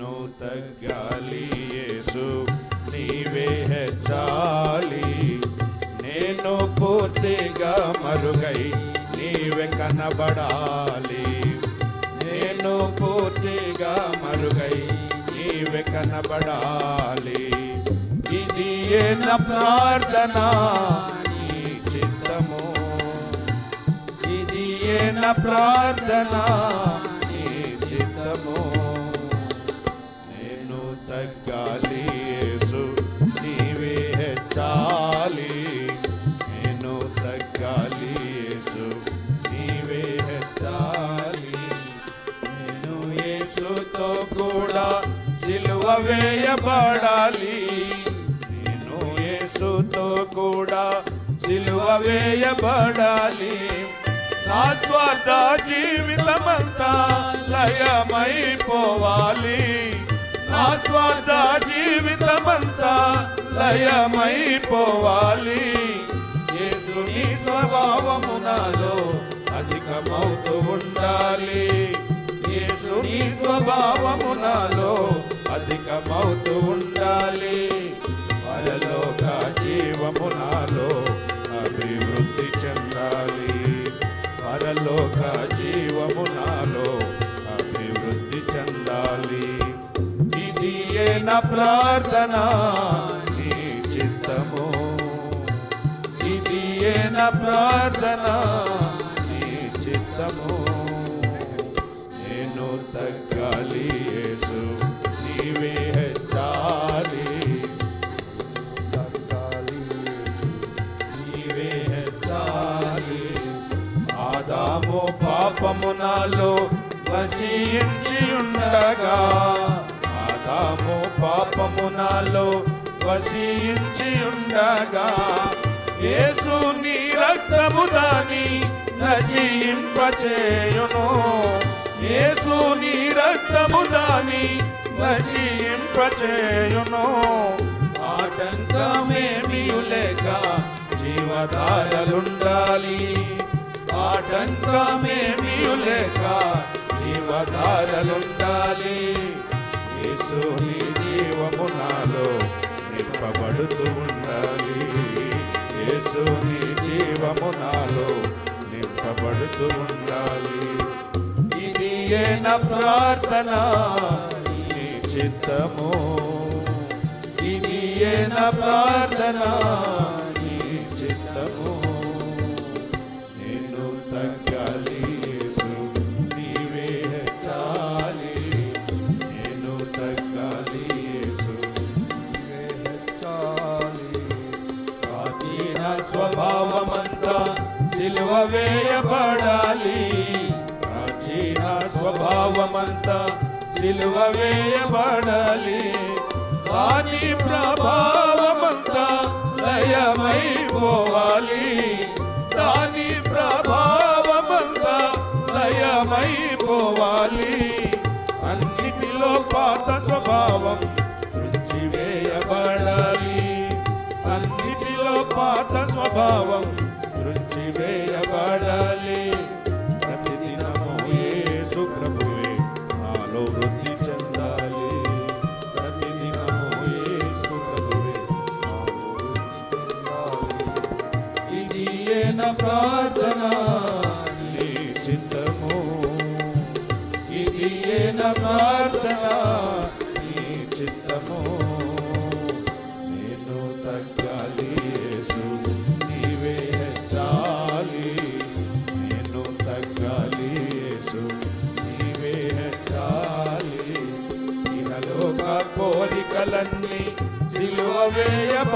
నేను తగ్గాలి యేసు నీవే హెచ్చాలి. నేను పూర్తిగా మరుగై నీవే కనబడాలి. నేను పూర్తిగా మరుగై నీవే కనబడాలి. ఇది ఏ నా ప్రార్థన? నీ చిత్తము. ఇది ఏ నా ప్రార్థన? నీ చిత్తము. వేయబడాలి. నేను యేసుతో కూడా సిలువ వేయబడాలి. నా స్వార్థ జీవితమంతా లయమైపోవాలి. నా స్వార్థ జీవితమంతా లయమైపోవాలి. యేసుని స్వభావము నాలో అధికమవుతూ ఉండాలి. యేసుని స్వభావము నాలో అధికమవుతూ ఉండాలి పరలోక జీవము నాలో అభివృద్ధి చెందాలి. పరలోక జీవము నాలో అభివృద్ధి చెందాలి. ఇది ఏ నా ప్రార్థన? నీ చిత్తము. ఇది ఏ నా ప్రార్థన? నీ చిత్తము. నేను తగ్గాలి. పాపము నాలో వశించి ఉండగా ఆదాము పాపము నాలో వశించి ఉండగా యేసు నీ రక్తము దాని నచింపచేయును యేసు నీ రక్తము దాని నచింపచేయును ఆటంకమేమియు లేక జీవధారలుండాలి. ఆటంకమేమియు లేక జీవధారలుండాలి. యేసుని జీవము నాలో నింపబడుతూ ఉండాలి. యేసుని జీవము నాలో నింపబడుతూ ఉండాలి. ఇది ఏ నా ప్రార్థన నీ చిత్తము. ఇది ఏ నా ప్రార్థన స్వభావమంతా సిలువ వేయబడాలి ప్రాచీన స్వభావమంతా సిలువ వేయబడాలి వాణి ప్రభావమంతా లయమైపోవాలి. దాని ప్రభావమంతా లయమైపోవాలి. అన్నిటిలో పాత స్వభావం అన్నిటిలో పాత స్వభావం వేయబడాలి. ప్రతిదినము యేసు ప్రభువే నాలో వృద్ధి చెందాలి. ప్రతిదినము యేసు ప్రభువే నాలో వృద్ధి చెందాలి. ఇది ఏ నా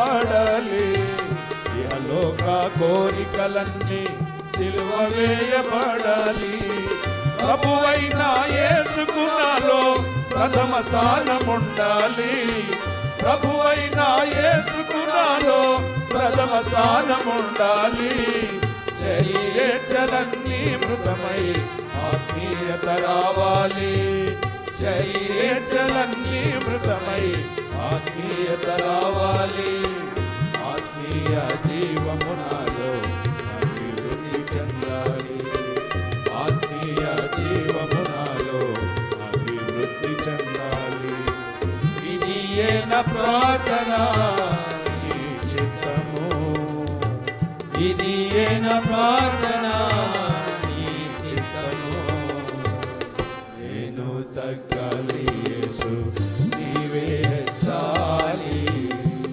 వేయబడాలి ఇహలోక కోరికలన్నీ సిలువ వేయబడాలి ప్రభువైన యేసుకు ప్రథమ స్థానం ఉండాలి ప్రభువైన ఏసుకున్నాలో ప్రథమ స్థానం ఉండాలి ప్రార్థన చిత్తము నేను తగ్గాలి యేసు నీవే చాలి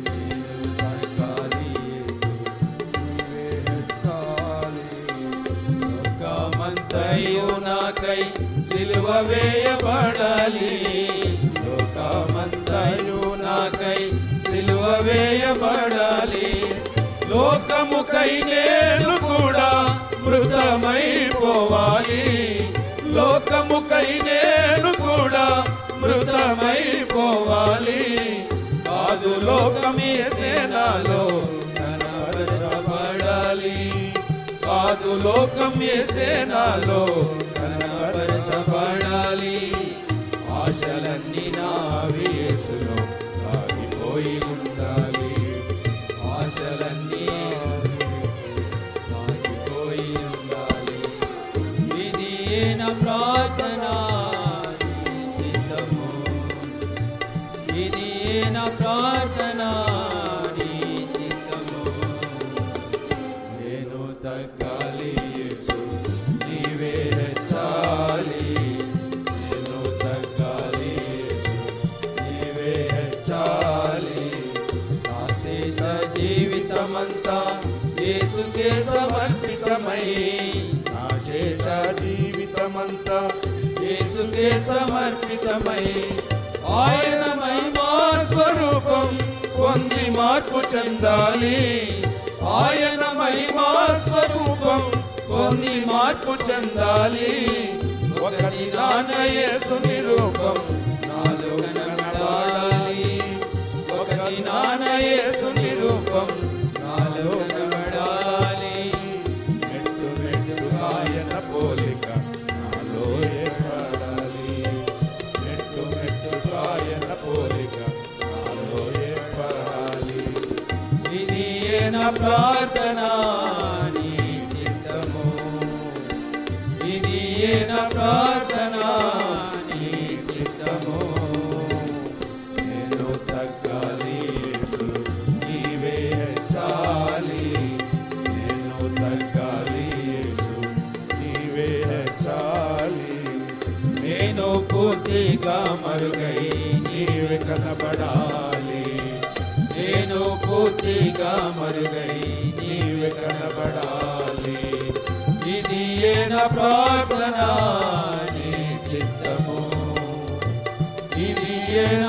నేను తగ్గాలి యేసు నీవే చాలి లోకమంతయు నాకై సిలువ వేయబడాలి లోకమంతయు నాకై సిలువ వేయబడాలి లోకముకై నేను లోకముకై నేను కూడా మృతమైపోవాలి. కాదు లోకమే సేనాలో కనబరచబడాలి. కాదు లోకమే సేనాలో కనబరచబడాలి. ఇది జీవితమంతా యేసుకే సమర్పితమై ఆయన మహిమా స్వరూపం పొంది మార్పు చెందాలి. ఆయన మహిమా స్వరూపం పొంది మార్పు చెందాలి. ఒకటి నాన్నయేసు నిరూపం ప్రార్థన నీ చిత్తము. ఇది నా ప్రార్థన నీ చిత్తము. నేను తగ్గాలి నీవే హెచ్చాలి. నేను తగ్గాలి నీవే నేను పూర్తిగా మరుగై నీవే కనబడాలి. నేను పూర్తిగా మరుగై నీవే కనబడాలి. ఇది ఏన ప్రార్థన నీ చిత్తము. ఇది ఏన